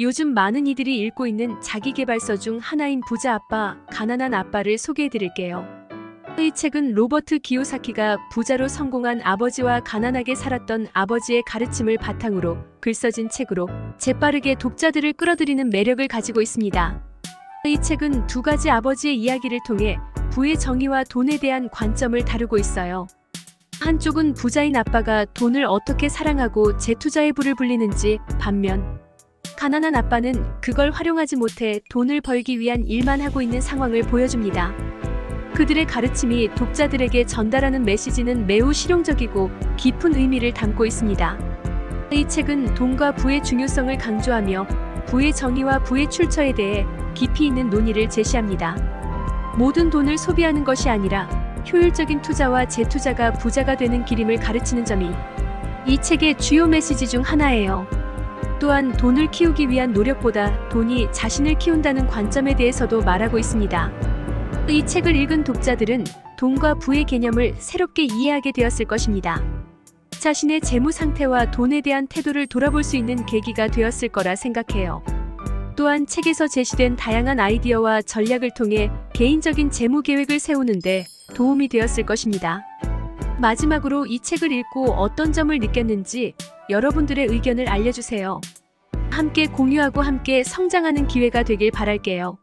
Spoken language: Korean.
요즘 많은 이들이 읽고 있는 자기계발서 중 하나인 부자 아빠, 가난한 아빠를 소개해 드릴게요. 이 책은 로버트 기요사키가 부자로 성공한 아버지와 가난하게 살았던 아버지의 가르침을 바탕으로 글써진 책으로 재빠르게 독자들을 끌어들이는 매력을 가지고 있습니다. 이 책은 두 가지 아버지의 이야기를 통해 부의 정의와 돈에 대한 관점을 다루고 있어요. 한쪽은 부자인 아빠가 돈을 어떻게 사랑하고 재투자의 불을 불리는지 반면 가난한 아빠는 그걸 활용하지 못해 돈을 벌기 위한 일만 하고 있는 상황을 보여줍니다. 그들의 가르침이 독자들에게 전달하는 메시지는 매우 실용적이고 깊은 의미를 담고 있습니다. 이 책은 돈과 부의 중요성을 강조하며 부의 정의와 부의 출처에 대해 깊이 있는 논의를 제시합니다. 모든 돈을 소비하는 것이 아니라 효율적인 투자와 재투자가 부자가 되는 길임을 가르치는 점이 이 책의 주요 메시지 중 하나예요. 또한 돈을 키우기 위한 노력보다 돈이 자신을 키운다는 관점에 대해서도 말하고 있습니다. 이 책을 읽은 독자들은 돈과 부의 개념을 새롭게 이해하게 되었을 것입니다. 자신의 재무 상태와 돈에 대한 태도를 돌아볼 수 있는 계기가 되었을 거라 생각해요. 또한 책에서 제시된 다양한 아이디어와 전략을 통해 개인적인 재무 계획을 세우는데 도움이 되었을 것입니다. 마지막으로 이 책을 읽고 어떤 점을 느꼈는지 여러분들의 의견을 알려주세요. 함께 공유하고 함께 성장하는 기회가 되길 바랄게요.